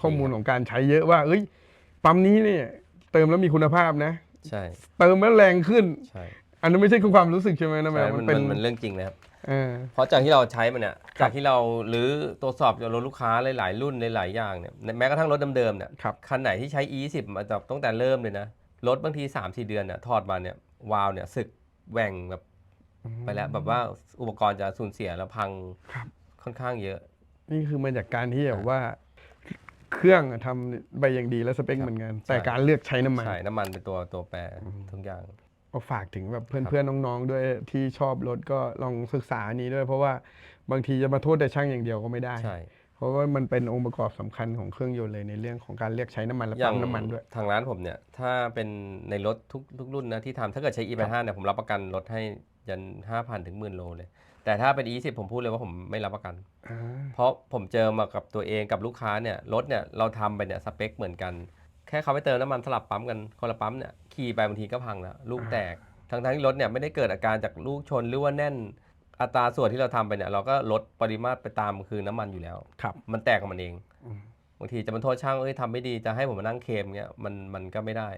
Speaker 1: ข้อมูลของการใช้เยอะว่า เอ้ยปั๊มนี้เนี่ยเติมแล้วมีคุณภาพนะ
Speaker 2: ใช่
Speaker 1: เติมแล้วแรงขึ้น
Speaker 2: ใช่
Speaker 1: อันนั้นไม่ใช่คือความรู้สึกใช่ไหมนะแม
Speaker 2: ใช่
Speaker 1: ว
Speaker 2: มั
Speaker 1: มันนเป็น
Speaker 2: มันมันเรื่องจริงนะครับ
Speaker 1: เออ
Speaker 2: เพราะจากที่เราใช้มันเนี่ย จากที่เราหรือตรวจสอบจากรถลูกค้าหลายๆรุ่นหลายๆอย่างเนี่ยแม้กระทั่งรถเดิมๆเนี่ย
Speaker 1: ครับ
Speaker 2: คันไหนที่ใช้ E10 มาจากตั้งแต่เริ่มเลยนะรถบางที3 4 เดือนเนี่ยถอดมาเนี่ยวาล์วเนี่ยสึกแหว่งแบบไปแล้วแบบว่าอุปกรณ์จะสูญเสียแล้วพัง
Speaker 1: ครับ
Speaker 2: ค่อนข้างเยอะ
Speaker 1: นี่คือมาจากการที่แบบว่า เครื่องอะทำไปอย่างดีและสเปคเหมือนกัน แต่การเลือกใช้น้ำมัน
Speaker 2: ใช่น้ำมันเป็นตัวตัวแปรทุกอย่าง
Speaker 1: ก็ฝากถึงแบบเพื่อนๆน้องๆด้วยที่ชอบรถก็ลองศึกษาอันนี้ด้วย เพราะว่าบางทีจะมาโทษแต่ช่างอย่างเดียวก็ไม่ได้
Speaker 2: ใช่
Speaker 1: เพราะว่ามันเป็นองค์ประกอบสำคัญของเครื่องยนต์เลยในเรื่องของการเลือกใช้น้ำมันและปั๊มน้ำมันด้วย
Speaker 2: ทางร้านผมเนี่ย ถ้าเป็นในรถทุกทุกรุ่นนะที่ทำถ้าเกิดใช้ E85 เนี่ยผมรับประกันรถให้ยัน5,000ถึงหมื่นโลเลย แต่ถ้าเป็น E10 ผมพูดเลยว่าผมไม่รับประกัน
Speaker 1: อ่า
Speaker 2: เพราะผมเจอมากับตัวเองกับลูกค้าเนี่ยรถเนี่ยเราทำไปเนี่ยสเปคเหมือนกันแค่เขาไปเติมน้ำมันสลับปั๊มกันคนละปั๊มเนี่ยขี่ไปบางทีก็พังแล้วลูกแตกทั้งทั้งๆที่รถเนี่ยไม่ได้เกิดอาการจากลูกชนหรือว่าแน่นอัตราส่วนที่เราทำไปเนี่ยเราก็ลดปริมาตรไปตามคือน้ำมันอยู่แล้ว
Speaker 1: ครับ
Speaker 2: มันแตกของมันเอง
Speaker 1: อืม
Speaker 2: บางทีจะมาโทษช่างเอ้ยทำไม่ดีจะให้ผมมานั่งเคลมเงี้ยมันมันก็ไม่ได้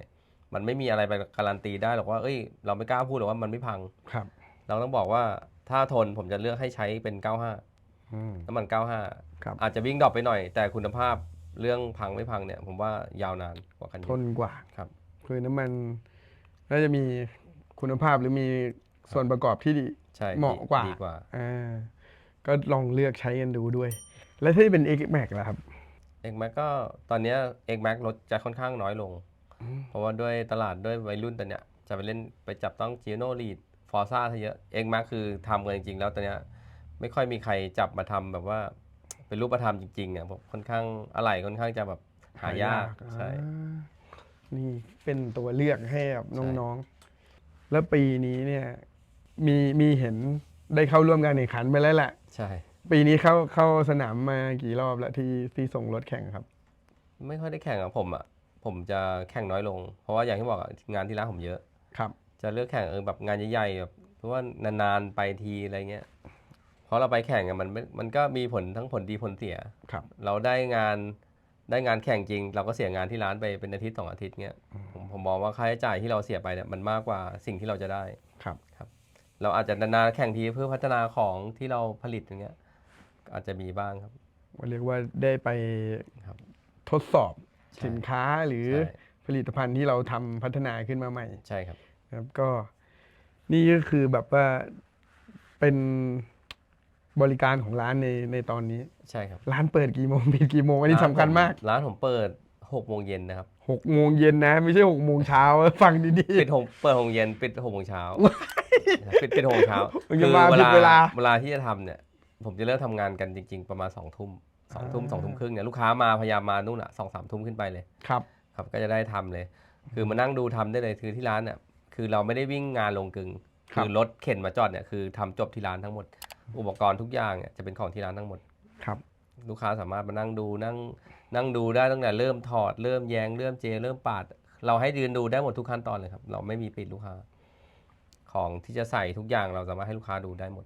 Speaker 2: มันไม่มีอะไรไปการันตีได้หรอกว่าเอ้ย เราไม่กล้าพูดหรอกว่ามันไม่พัง
Speaker 1: ครับ
Speaker 2: เราต้องบอกว่าถ้าทนผมจะเลือกให้ใช้เป็น 95
Speaker 1: อืม
Speaker 2: น้ำมัน 95
Speaker 1: ครับ
Speaker 2: อาจจะวิ่งดรอปไปหน่อย แต่คุณภาพ เรื่องพังไม่พังเนี่ย ผมว่ายาวนานกว่าคัน
Speaker 1: ท
Speaker 2: นี้
Speaker 1: นกว่า
Speaker 2: ครับ
Speaker 1: คือน้ำมันน่าจะมีคุณภาพหรือมีส่วนประกอบที่ดี
Speaker 2: ใช่
Speaker 1: เหมาะกว่า
Speaker 2: ดีกว่า
Speaker 1: อ่าก็ลองเลือกใช้กันดูด้วย และถ้าเป็น X Max ล่ะครับ
Speaker 2: X Max ก็ตอนเนี้ย X Max รถจะค่อนข้างน้อยลงเพราะว่าด้วยตลาดด้วยวัยรุ่นตอนเนี้ยจะไปเล่นไปจับต้อง g i o n o Lead Forza ซะเยอะ X Max คือทำกันจริงๆ แล้วตอนเนี้ยไม่ค่อยมีใครจับมาทำแบบว่า เป็นรูปธรรมจริงๆอะผมค่อนข้างอะไหล่ค่อนข้างจะแบบหายากใช่
Speaker 1: อ่านี่เป็นตัวเลือกให้กับน้องๆ แล้วปีนี้เนี่ยมีมีเห็นได้เข้าร่วมการแข่งขันไปแล้วแหละ
Speaker 2: ใช่
Speaker 1: ปีนี้เข้าเข้าสนามมากี่รอบแล้วที่ที่ส่งรถแข่งครับ
Speaker 2: ไม่ค่อยได้แข่งกับผมอะผมจะแข่งน้อยลง เพราะว่าอย่างที่บอกอะงานที่ร้านผมเยอะ
Speaker 1: ครับ
Speaker 2: จะเลือกแข่งเออแบบงานใหญ่ๆแบบเพราะว่านานๆไปทีอะไรเงี้ยเพ ราะเราไปแข่งอะมันไม่มันก็มีผลทั้งผลดีผลเสีย
Speaker 1: ครับ
Speaker 2: เราได้งานได้งานแข่งจริง เราก็เสียงานที่ร้านไปเป็นอาทิตย์สองอาทิตย์เงี้ยผมผมมองว่าค่าใช้จ่ายที่เราเสียไปเนี่ยมันมากกว่าสิ่งที่เราจะได้
Speaker 1: ครับ
Speaker 2: เราอาจจะนานๆแข่งทีเพื่อพัฒนาของที่เราผลิตอย่างเงี้ย อาจจะมีบ้างครับ
Speaker 1: เรียกว่าได้ไป
Speaker 2: ครับ
Speaker 1: ทดสอบสินค้าหรือ
Speaker 2: ใช่
Speaker 1: ผลิตภัณฑ์ที่เราทำพัฒนาขึ้นมาใหม่
Speaker 2: ใช่ครับ
Speaker 1: นะครับก็นี่ก็คือแบบว่าเป็น บริการของร้านในในตอนนี้
Speaker 2: ใช่ครับ
Speaker 1: ร้านเปิดกี่โมงปิดกี่โมงอันนี้สำคัญมาก
Speaker 2: ร้านผมเปิดหกโมงเย็นนะครับ
Speaker 1: หกโมงเย็นนะ ไม่ใช่หกโมงเช้าฟังดี
Speaker 2: ปิดหกเปิดหกโมงเย็นปิดหกโมงเช้าปิดปิดหกโมงเช้า
Speaker 1: มึงจะมาผิดเวลา
Speaker 2: เวลาที่จะทำเนี่ย ผมจะเริ่มทำงานกันจริง ๆ ประมาณสองทุ่มสองทุ่มสองทุ่มครึ่งเนี่ยลูกค้ามาพยายามมานู่นอะสองสามทุ่มขึ้นไปเลย
Speaker 1: ๆครับ
Speaker 2: ครับก็จะได้ทำเลย คือมานั่งดูทำได้เลยคือที่ร้านเนี่ยคือเราไม่ได้วิ่งงานลงกึง
Speaker 1: ครับ
Speaker 2: คือรถเข็นมาจอดเนี่ยคือทำจบที่ร้านทั้งหมด อุปกรณ์ทุกอย่างเนี่ยจะเป็นของที่ร้านทั้งหมด
Speaker 1: ครับ
Speaker 2: ลูกค้าสามารถมานั่งดูนั่งนั่งดูได้ตั้งแต่เริ่มถอดเริ่มแยงเริ่มเจ เริ่มปาด เราให้ยืนดูได้หมดทุกขั้นตอนเลยครับ เราไม่มีปิดลูกค้า ของที่จะใส่ทุกอย่างเราสามารถให้ลูกค้าดูได้หมด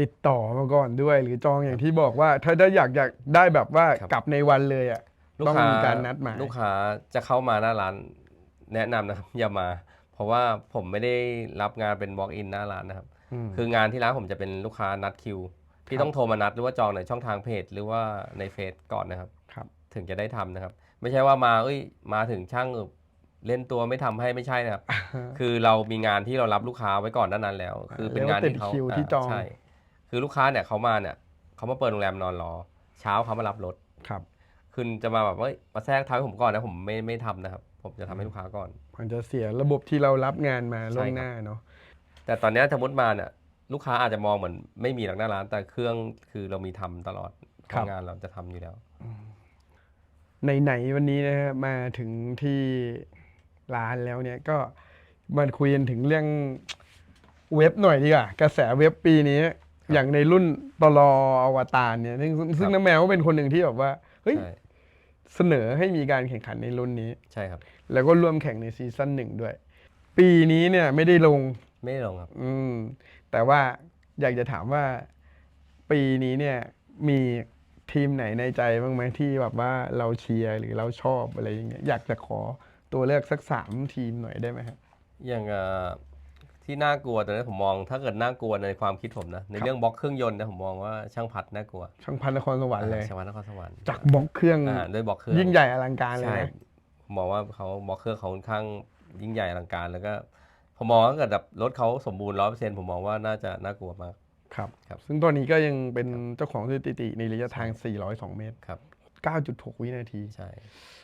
Speaker 1: ติดต่อมาก่อนด้วย หรือจองอย่างที่บอกว่า ถ้าได้อยากอยากได้แบบว่า
Speaker 2: ครับ
Speaker 1: กลับในวันเลยอะ
Speaker 2: ลูก
Speaker 1: ต้อง
Speaker 2: ค้า
Speaker 1: มีการนัดหมาย
Speaker 2: ลูกค้าจะเข้ามาหน้าร้านแนะนำนะครับ อย่ามา เพราะว่าผมไม่ได้รับงานเป็น walk in หน้าร้านนะครับ
Speaker 1: ม
Speaker 2: คืองานที่ร้านผมจะเป็นลูกค้านัดคิว ที่
Speaker 1: ครับ
Speaker 2: ต้องโทรมานัดหรือว่าจองในช่องทางเพจ หรือว่าในเฟซก่อนนะครับ
Speaker 1: ครับ
Speaker 2: ถึงจะได้ทำนะครับ ไม่ใช่ว่ามาเอ้ยมาถึงช่างเออเล่นตัวไม่ทำให้ไม่ใช่นะครับ คือเรามีงานที่เรารับลูกค้าไว้ก่อนด้านนั้นแล้ว คือเป็นงานที่เขา
Speaker 1: เรียกว่าติดคิวที่จองา
Speaker 2: ใช่คือลูกค้าเนี่ยเขามาเนี่ยเขามาเปิดโรงแรมนอนรอ เช้าเขามารับรถ
Speaker 1: ครับ
Speaker 2: คุณจะมาแบบว่าเอ้ยมาแทรกทำให้ผมก่อนนะผมไม่ไม่ทำนะครับ ผมจะทำให้ลูกค้าก่อน
Speaker 1: มันจะเสียระบบที่เรารับงานมาล่วง
Speaker 2: ใช่ครับ
Speaker 1: หน้าเนาะ
Speaker 2: แต่ตอนเนี้ยสมมติมาเนี่ยลูกค้าอาจจะมองเหมือนไม่มีหลักหน้าร้าน แต่เครื่องคือเรามีทำตลอดทำงานเราจะทำอยู่แล้ว
Speaker 1: ไหนๆวันนี้นะฮะมาถึงที่ร้านแล้วเนี่ยก็มาคุยกันถึงเรื่องเว็บหน่อยดีกว่ากระแสเว็บปีนี้ อย่างในรุ่นตลออวตารเนี่ย ซึ่งซึ่งน้าแมวก็เป็นคนหนึ่งที่แบบว่าเฮ้ย
Speaker 2: ใช่
Speaker 1: เสนอให้มีการแข่งขันในรุ่นนี้
Speaker 2: ใช่ครับ
Speaker 1: แล้วก็ร่วมแข่งในซีซั่นหนึ่งด้วย ปีนี้เนี่ยไม่ได้ลง
Speaker 2: ไม่ได้ลงครับ
Speaker 1: อืม แต่ว่าอยากจะถามว่าปีนี้เนี่ยมีทีมไหนในใจบ้างไหมที่แบบว่าเราเชียร์หรือเราชอบอะไรอย่างเงี้ยอยากจะขอตัวเลือกสักสามทีมหน่อยได้ไหมครับ
Speaker 2: อย่างเอ่อที่น่ากลัวตอนนี้ผมมองถ้าเกิดน่ากลัวในความคิดผมนะ ในเรื่องบล็อกเครื่องยนต์เนะผมมองว่าช่างพัดน่ากลัว
Speaker 1: ช่างพันนครสวรรค์เลย
Speaker 2: ช่างพัดนครสวรรค์
Speaker 1: จากบล็อกเครื่อง
Speaker 2: อ่าด้วยบล็อกเครื่อง
Speaker 1: ยิ่งใหญ่อลังการเลย
Speaker 2: ใช่
Speaker 1: นะ
Speaker 2: ผมมองว่าเขาบล็อกเครื่องเขาค่อนข้างยิ่งใหญ่อลังการแล้วก็ ผมมองว่าถ้าเกิดแบบรถเขาสมบูรณ์ร้อยเปอร์เซ็นต์ผมมองว่าน่าจะน่ากลัวมาก
Speaker 1: ครับ
Speaker 2: ครับ
Speaker 1: ซึ่งตัวนี้ก็ยังเป็นเจ้าของสถิติในระยะทาง 402 เมตร
Speaker 2: ครับ
Speaker 1: 9.6 วินาที
Speaker 2: ใช่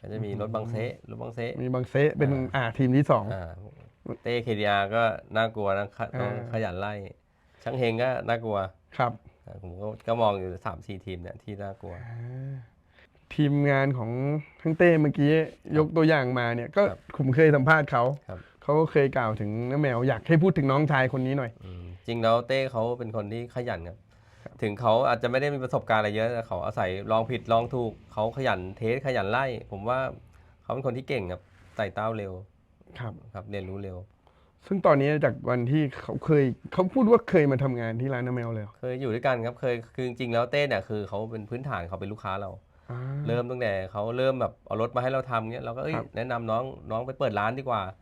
Speaker 2: ก็จะมีรถบางเซะรถบางเซะ
Speaker 1: มีบางเซะเป็นอ่าทีมที่สอง
Speaker 2: อ่าเต้เคดีอาก็น่ากลัวนะขะต้อง
Speaker 1: อ่า
Speaker 2: ขยันไล่ช่างเฮงก็น่ากลัว
Speaker 1: ครับ
Speaker 2: อ่าผมก็ก็มองอยู่สามสี่ทีมเนี่ยที่น่ากลัว
Speaker 1: ทีมงานของทั้งเต้เมื่อกี้ยกตัวอย่างมาเนี่ยก็
Speaker 2: ครับ
Speaker 1: ผมเคยสัมภาษณ์เขา
Speaker 2: ครับ
Speaker 1: เขาก็เคยกล่าวถึงน้าแมวอยากให้พูดถึงน้องชายคนนี้หน่อย
Speaker 2: อืมจริงแล้วเต้เขาเป็นคนที่ขยันครับ ถึงเขาอาจจะไม่ได้มีประสบการณ์อะไรเยอะแต่เขาอาศัยลองผิดลองถูก เขาขยันเทสขยันไล่ ผมว่าเขาเป็นคนที่เก่งครับไต่เต้าเร็ว
Speaker 1: ครับ
Speaker 2: ครับ เรียนรู้เร็ว
Speaker 1: ซึ่งตอนนี้จากวันที่เขาเคยเขาพูดว่าเคยมาทำงานที่ร้านน้าแมวเลยเหรอ
Speaker 2: เคยอยู่ด้วยกันครับเคยคือจริงๆแล้วเต้เนี่ยคือเขาเป็นพื้นฐานเขาเป็นลูกค้าเรา
Speaker 1: อ่า
Speaker 2: เริ่มตั้งแต่เขาเริ่มแบบเอารถมาให้เราทำเงี้ยเราก็เอ้ย
Speaker 1: ครับ
Speaker 2: แนะนำน้องน้องไปเปิดร้านดีกว่า
Speaker 1: อืม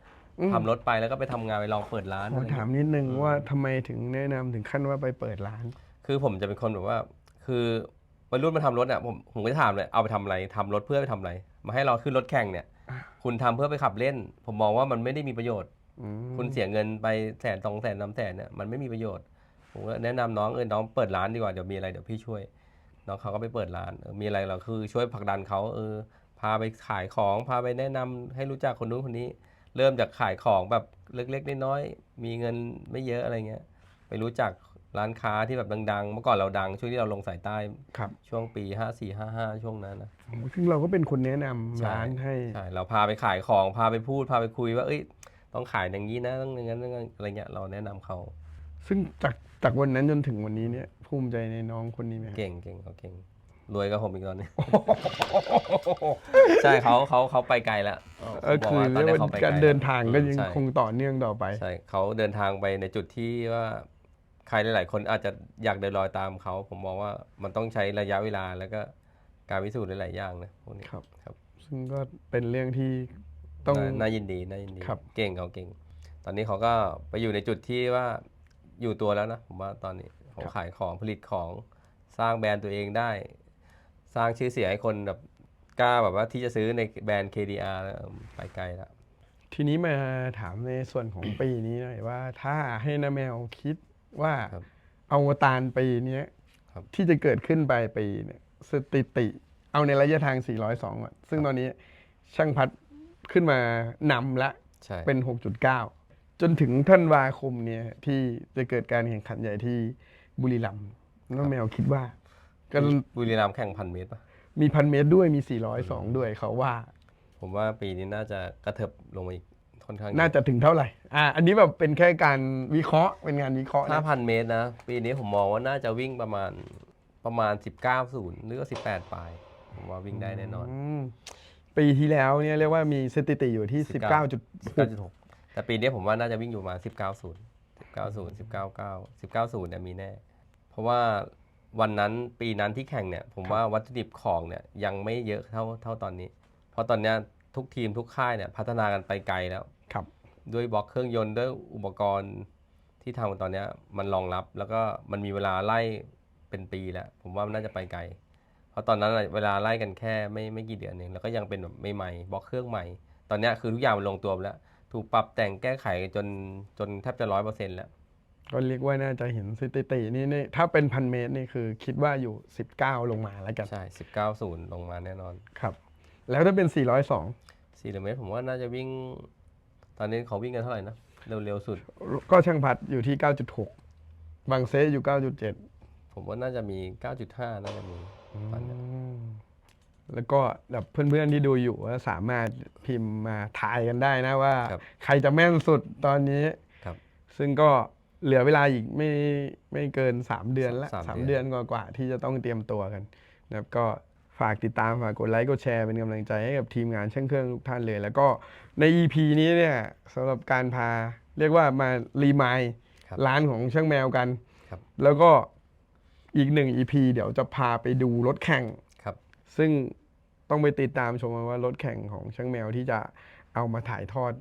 Speaker 2: ทำรถไปแล้วก็ไปทำงานไปลองเปิดร้าน
Speaker 1: ขอ
Speaker 2: อะไร
Speaker 1: ถาม
Speaker 2: เงี้ย
Speaker 1: นิดนึงว่าทำไมถึงแนะนำถึงขั้นว่าไปเปิดร้าน
Speaker 2: คือผมจะเป็นคนแบบว่า คือวัยรุ่นมาทำรถอะผมผมก็จะถามเลยเอาไปทำอะไรทำรถเพื่อไปทำอะไร มาให้เราขึ้นรถแข่งเนี่ย
Speaker 1: อะ
Speaker 2: คุณทำเพื่อไปขับเล่น ผมมองว่ามันไม่ได้มีประโยชน์
Speaker 1: อืม
Speaker 2: คุณเสียเงินไปแสนสองแสนสามแสนเนี่ยมันไม่มีประโยชน์ ผมก็แนะนำน้องเออน้องเปิดร้านดีกว่าเดี๋ยวมีอะไรเดี๋ยวพี่ช่วย น้องเขาก็ไปเปิดร้านเออมีอะไรเราคือช่วยผลักดันเขาเออพาไปขายของพาไปแนะนำให้รู้จักคนนู้นคนนี้ เริ่มจากขายของแบบเล็กๆน้อยๆมีเงินไม่เยอะอะไรเงี้ยไปรู้จักร้านค้าที่แบบดังๆ เมื่อก่อนเราดัง ช่วงที่เราลงสายใต้
Speaker 1: ครับ
Speaker 2: ช่วงปี 5 4 5 5 ช่วงนั้นนะ
Speaker 1: โอ้ซึ่งเราก็เป็นคนแนะนำ
Speaker 2: ใช่
Speaker 1: ร้านให้
Speaker 2: ใช่เราพาไปขายของพาไปพูด พาไปคุยว่าเอ้ยต้องขายอย่างนี้นะต้องอย่างนั้นอย่างนั้นอะไรเงี้ยเราแนะนำเขา
Speaker 1: ซึ่งจากจากวันนั้นจนถึงวันนี้เนี่ยภูมิใจในน้องคนนี้ไหมครับ
Speaker 2: เก่งเก่งเขาเก่ง รวยก็ผมอีกตอนนี้ ใช่เขาเขาเขาไปไกลแล้ว
Speaker 1: เออคือ
Speaker 2: ผมบกว่าตน
Speaker 1: เรียก
Speaker 2: นี้
Speaker 1: ว่า
Speaker 2: ขไปไล
Speaker 1: การเดินทางก็ยัง
Speaker 2: ใช่
Speaker 1: คงต่อเนื่องต่อไป
Speaker 2: ใช่เขาเดินทางไปในจุดที่ว่าใครหลาย ๆ คนอาจจะอยากเดินรอยตามเขาผมมองว่ามันต้องใช้ระยะเวลาแล้วก็การพิสูจน์หลาย ๆ อย่างนะพวกนี้
Speaker 1: ครับ
Speaker 2: ครับ
Speaker 1: ซึ่งก็เป็นเรื่องที่ต้อง
Speaker 2: นาน่ายินดีน่ายินดี
Speaker 1: ครับ
Speaker 2: เก่งเขาเก่ง ตอนนี้เขาก็ไปอยู่ในจุดที่ว่าอยู่ตัวแล้วนะผมว่าตอนนี้เขาขายของผลิตของสร้างแบรนด์ตัวเองได้ สร้างชื่อเสียงให้คนแบบกล้าแบบว่าที่จะซื้อในแบรนด์ KDR แล้วไปไกลแล้ว
Speaker 1: ทีนี้มาถามในส่วนของปีนี้หน่อยว่า ถ้าให้นาแมวคิดว่า
Speaker 2: ครับ
Speaker 1: อวตารปีเนี้ย
Speaker 2: ครับ
Speaker 1: ที่จะเกิดขึ้นปลายปีเนี่ยสถิติ เอาในระยะทาง 402อะซึ่งตอนนี้ช่างพัดขึ้นมานำละ
Speaker 2: ใช่
Speaker 1: เป็น 6.9 จนถึงท่านวาคมเนี่ยที่จะเกิดการแข่งขันใหญ่ที่บุรีรัมย์น้องแมวคิดว่า ก็
Speaker 2: บุรีรัมย์แข่งพันเมตรปะ
Speaker 1: มีพันเมตรด้วยมี 402 ด้วยเขาว่า
Speaker 2: ผมว่าปีนี้น่าจะกระเถิบลงมาอีกค่อนข้างเยอ
Speaker 1: น่าจะถึงเท่าไหร่อ่าอันนี้แบบเป็นแค่การวิเคราะห์เป็นงานวิเคราะห์
Speaker 2: ถ้า
Speaker 1: นะ
Speaker 2: พันเมตรนะ ปีนี้ผมมองว่าน่าจะวิ่งประมาณประมาณ 19ศูนย์หรือว่า18 ปลาย ผมว่าวิ่งได้แน่นอน
Speaker 1: มปีที่แล้วเนี่ยเรียกว่ามีสถิติอยู่ที่
Speaker 2: 19
Speaker 1: 19.6
Speaker 2: 19.6แต่ปีนี้ผมว่าน่าจะวิ่งอยู่ประมาณ19ศูนย์19ศูนย์19 9 19ศูนย์เนี่ยมีแน่ เพราะว่า วันนั้นปีนั้นที่แข่งเนี่ย ผมว่าวัตถุดิบของเนี่ยยังไม่เยอะเท่าเท่าตอนนี้ เพราะตอนเนี้ยทุกทีมทุกค่ายเนี่ยพัฒนากันไปไกลแล้ว
Speaker 1: ครับ
Speaker 2: ด้วยบล็อกเครื่องยนต์ด้วยอุปกรณ์ที่ทำกันตอนเนี้ยมันรองรับแล้วก็มันมีเวลาไล่เป็นปีแล้ว ผมว่ามันน่าจะไปไกล เพราะตอนนั้นน่ะเวลาไล่กันแค่ไม่ไม่กี่เดือนเองแล้วก็ยังเป็นแบบใหม่ๆบล็อกเครื่องใหม่ ตอนเนี้ยคือทุกอย่างมันลงตัวหมดแล้ว ถูกปรับแต่งแก้ไขจนจนแทบจะร้อยเปอร์เซ็นต์แล้ว
Speaker 1: ก็เรียกว่าน่าจะเห็นสถิตินี่นี่ถ้าเป็นพันเมตรนี่คือคิดว่าอยู่ 19 ลงมาแล้วกัน
Speaker 2: ใช่19ศูนย์ลงมาแน่นอน
Speaker 1: ครับ แล้วถ้าเป็น 402
Speaker 2: 4กิโลเมตรผมว่าน่าจะวิ่ง ตอนนี้เขาวิ่งกันเท่าไหร่นะ เร็วๆสุด
Speaker 1: ก็ช่างพัดอยู่ที่ 9.6 บางเซอยู่ 9.7
Speaker 2: ผมว่าน่าจะมี 9.5 น่าจะมีตอนเนี้ย
Speaker 1: แล้วก็แบบเพื่อนๆที่ดูอยู่ก็สามารถพิมพ์มาทายกันได้นะว่า
Speaker 2: ครับ
Speaker 1: ใครจะแม่นสุดตอนนี้
Speaker 2: ครับ
Speaker 1: ซึ่งก็ เหลือเวลาอีกไม่ไม่เกิน 3 เดือนละ
Speaker 2: สาม
Speaker 1: สาม
Speaker 2: เดื
Speaker 1: เดือ
Speaker 2: อน น
Speaker 1: กว่าๆที่จะต้องเตรียมตัวกันนะครับก็ฝากติดตามฝากกดไลค์กดแชร์เป็นกำลังใจให้กับทีมงานช่างเครื่องทุกท่านเลย แล้วก็ใน EP นี้เนี่ยสำหรับการพาเรียกว่ามารีมาย
Speaker 2: ครับ
Speaker 1: ร้านของช่างแมวกัน
Speaker 2: ครับ
Speaker 1: แล้วก็อีกหนึ่ง EP เดี๋ยวจะพาไปดูรถแข่ง
Speaker 2: ครับ
Speaker 1: ซึ่งต้องไปติดตามชมกันว่ารถแข่งของช่างแมวที่จะเอามาถ่ายทอด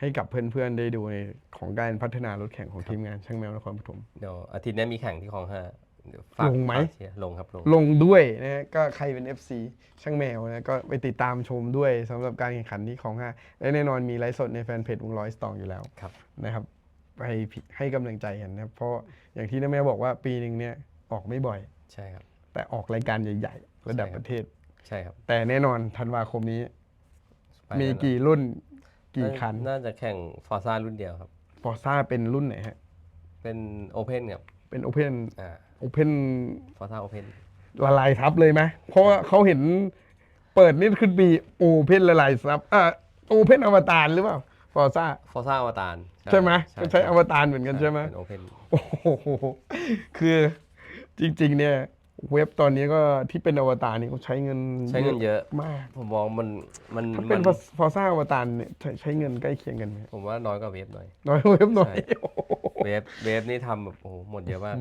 Speaker 1: ให้กับเพื่อนๆได้ดูในของการพัฒนารถแข่งของทีมงานช่างแมวนครปฐม
Speaker 2: เดี๋ยวอาทิตย์หนี้มีแข่งที่คลองห้าเดี๋ยวฝาก
Speaker 1: ลงไหม
Speaker 2: ฝากเชียร์ลงครับลง
Speaker 1: ลงด้วยนะฮะก็ใครเป็น FC ช่างแมวนะก็ไปติดตามชมด้วยสำหรับการแข่งขันที่ของห้าและแน่นอนมีไลฟ์สดในแฟนเพจวงร้อยสตองอยู่แล้ว
Speaker 2: ครับ
Speaker 1: นะครับไปให้กำลังใจกันนะครับเพราะอย่างที่น้าแม่บอกว่าปีหนึ่งเนี่ยออกไม่บ่อย
Speaker 2: ใช่ครับ
Speaker 1: แต่ออกรายการใหญ่ ๆ ระดับ
Speaker 2: ใช่ครับ
Speaker 1: ประเทศ
Speaker 2: ใช่ครับ
Speaker 1: แต่แน่นอนธันวาคมนี้
Speaker 2: ไป
Speaker 1: มี
Speaker 2: แล้วนะ
Speaker 1: กี่รุ่น กี่คัน
Speaker 2: น่าจะแข่งฟอร์ซ่ารุ่นเดียวครับ
Speaker 1: ฟอร์ซ่าเป็นรุ่นไหนฮะ
Speaker 2: เป็นโอเพนครับ
Speaker 1: เป็นโอเพน
Speaker 2: อ่า
Speaker 1: โอเพน
Speaker 2: ฟอร์ซ่าโอเพน
Speaker 1: ละลายทับเลยไหมเพราะว่าเขาเห็นเปิดนี่ขึ้นปีโอเพนละลายซับอ่าโอเพนอวตารหรือเปล่าฟอร์ซ่า
Speaker 2: ฟอร์ซ่าอวตาร
Speaker 1: ใช่ไหมก็ใช้อวตารเหมือนกันใช่ไหม
Speaker 2: เป็นโอเพน
Speaker 1: โอ้โหคือจริง ๆ เนี่ย เว็บตอนนี้ก็ที่เป็นอวตารนี่เขาใช้เงิน
Speaker 2: ใช้เงินเยอะ
Speaker 1: มาก
Speaker 2: ผมมองมันมัน
Speaker 1: ถ้าเป็น
Speaker 2: มัน
Speaker 1: ฟอร์ซ่าอวตารเนี่ยใช้ใช้เงินใกล้เคียงกันไหม
Speaker 2: ผมว่าน้อยกว่าเวฟหน่อย
Speaker 1: น้อยกว่าเว็บหน่อย
Speaker 2: ใช่เวฟเวฟนี่ทำแบบโอ้โหหมดเยอะมาก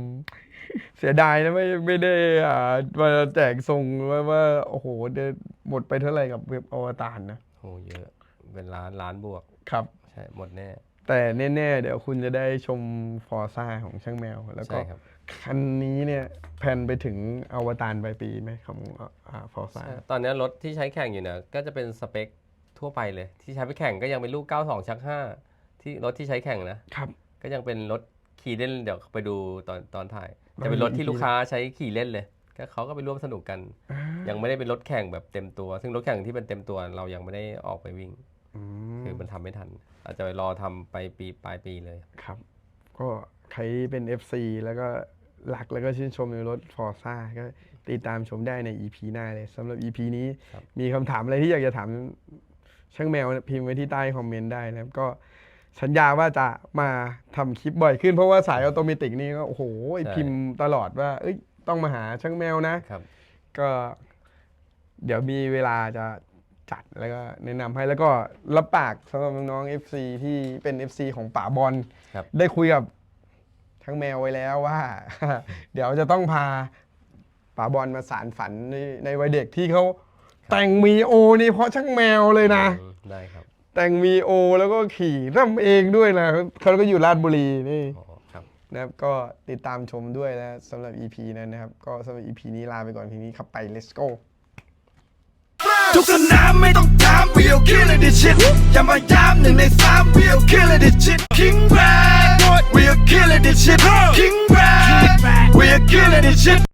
Speaker 1: เสียดายนะไม่ไม่ได้อ่ามาแจกส่งว่าว่าโอ้โหเดยวหมดไปเท่าไหร่กับเว็บอวตารนะ
Speaker 2: โอ้โหเยอะเป็นล้านล้านบวก
Speaker 1: ครับ
Speaker 2: ใช่หมดแน่
Speaker 1: แต่แน่ๆเดี๋ยวคุณจะได้ชมฟอร์ซ่าของช่างแมวแล้วก็
Speaker 2: ใช่ ครับ
Speaker 1: คันนี้เนี่ยแพลนไปถึงอวตารปลายปีไหมของฟอร์ซ่า
Speaker 2: ใช่ตอนนี้รถที่ใช้แข่งอยู่เนี่ยก็จะเป็นสเปคทั่วไปเลย ที่ใช้ไปแข่งก็ยังเป็นลูก 92 ชัก 5 ที่รถที่ใช้แข่งนะ
Speaker 1: ครับ
Speaker 2: ก็ยังเป็นรถขี่เล่นเดี๋ยวไปดูตอนตอนถ่าย จะเป็นรถที่ลูกค้าใช้ขี่เล่นเลย ก็เขาก็ไปร่วมสนุกกัน ยังไม่ได้เป็นรถแข่งแบบเต็มตัว ซึ่งรถแข่งที่เป็นเต็มตัวเรายังไม่ได้ออกไปวิ่ง
Speaker 1: อืม
Speaker 2: คือมันทำไม่ทัน อาจจะไปรอทำไปปีปลายปีเลย
Speaker 1: ครับ ก็ใครเป็น FC แล้วก็ หลักแล้วก็ชื่นชมในรถฟอร์ซ่าก็ติดตามชมได้ใน EP หน้าเลยสำหรับ EP นี้
Speaker 2: ครับ
Speaker 1: มีคำถามอะไรที่อยากจะถามช่างแมวพิมพ์ไว้ที่ใต้คอมเมนต์ได้นะครับก็สัญญาว่าจะมาทำคลิปบ่อยขึ้นเพราะว่าสายออโตเมติกนี่ก็โอ้โหพิมพ์ตลอดว่า เอ้ยต้องมาหาช่างแมวนะ
Speaker 2: ครับ
Speaker 1: ก็ เดี๋ยวมีเวลาจะจัดแล้วก็แนะนำให้แล้วก็รับปากสำหรับน้องๆ FC ที่เป็น FC ของป่าบอล
Speaker 2: ครับ
Speaker 1: ได้คุยกับ ช่างแมวไว้แล้วว่า เดี๋ยวจะต้องพาป่าบอลมาสารฝันในในวัยเด็กที่เขาแต่งมีโอนี่เพราะช่างแมวเลยนะ
Speaker 2: อืมได้ครับ
Speaker 1: แต่งมีโอแล้วก็ขี่ร่ำเองด้วยนะเขาก็อยู่ราชบุรีนี่
Speaker 2: อ๋อครับ
Speaker 1: นะครับก็ติดตามชมด้วยนะสำหรับ EP นั้นนะครับ ก็สำหรับ EP นี้ลาไปก่อนเพียงนี้ครับไป let's go
Speaker 3: ทุกสนามไม่ต้องถาม we'll kill it this shit อย่ามาย้ำหนึ่งในสาม we'll kill it this shit King Brad we'll kill it this shit King Brad we'll kill it this shit